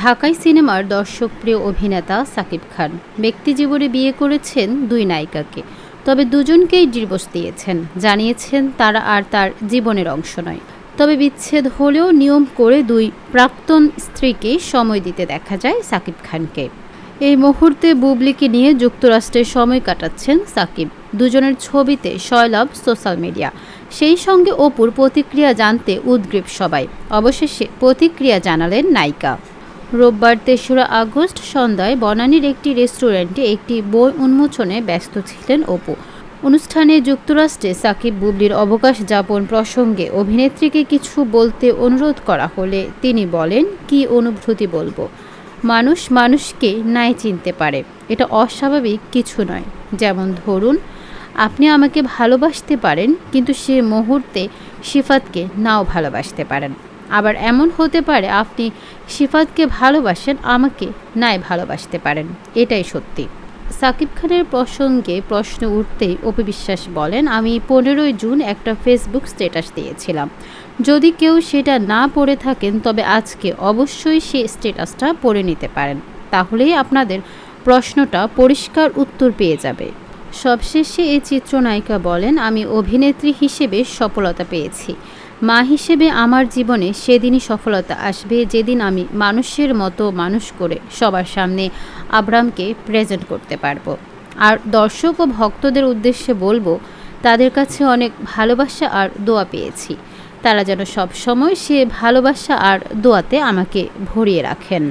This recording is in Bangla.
ঢাকাই সিনেমার দর্শকপ্রিয় অভিনেতা সাকিব খান। ব্যক্তিজীবনে বিয়ে করেছেন দুই নায়িকাকে, তবে দুজনকেই ডিভোর্স দিয়েছেন। জানিয়েছেন তারা আর তার জীবনের অংশ নয়। তবে বিচ্ছেদ হলেও নিয়ম করে দুই প্রাক্তন স্ত্রীকে সময় দিতে দেখা যায় সাকিব খানকে। এই মুহূর্তে বুবলিকে নিয়ে যুক্তরাষ্ট্রে সময় কাটাচ্ছেন সাকিব। দুজনের ছবিতে সয়লাভ, সোশ্যাল মিডিয়া। সেই সঙ্গে অপুর প্রতিক্রিয়া জানতে উদ্গ্রীব সবাই। অবশেষে প্রতিক্রিয়া জানালেন নায়িকা। রোববার তেসরা আগস্ট সন্ধ্যায় বনানীর একটি রেস্টুরেন্টে একটি বই উন্মোচনে ব্যস্ত ছিলেন অপু। অনুষ্ঠানে যুক্তরাষ্ট্রে সাকিব বুবলির অবকাশ যাপন প্রসঙ্গে অভিনেত্রীকে কিছু বলতে অনুরোধ করা হলে তিনি বলেন, কি অনুভূতি বলব? মানুষ মানুষকে নাই চিনতে পারে। এটা অস্বাভাবিক কিছু নয়। যেমন ধরুন, আপনি আমাকে ভালোবাসতে পারেন, কিন্তু সে মুহূর্তে সিফাতকে নাও ভালোবাসতে পারেন। আবার এমন হতে পারে আপনি সিফাতকে ভালোবাসেন, আমাকে নাই ভালোবাসতে পারেন। এটাই সত্যি। সাকিব খানের প্রসঙ্গে প্রশ্ন উঠতেই অপু বিশ্বাস বলেন, আমি পনেরোই জুন একটা ফেসবুক স্ট্যাটাস দিয়েছিলাম। যদি কেউ সেটা না পড়ে থাকেন, তবে আজকে অবশ্যই সে স্ট্যাটাসটা পড়ে নিতে পারেন। তাহলেই আপনাদের প্রশ্নটা পরিষ্কার উত্তর পেয়ে যাবে। সবশেষে এই চিত্রনায়িকা বলেন, আমি অভিনেত্রী হিসেবে সফলতা পেয়েছি। মা হিসেবে আমার জীবনে সেদিনই সফলতা আসবে যেদিন আমি মানুষের মতো মানুষ করে সবার সামনে আব্রামকে প্রেজেন্ট করতে পারব। আর দর্শক ও ভক্তদের উদ্দেশ্যে বলব, তাদের কাছে অনেক ভালোবাসা আর দোয়া পেয়েছি। তারা যেন সব সময় সে ভালোবাসা আর দোয়াতে আমাকে ভরিয়ে রাখেন।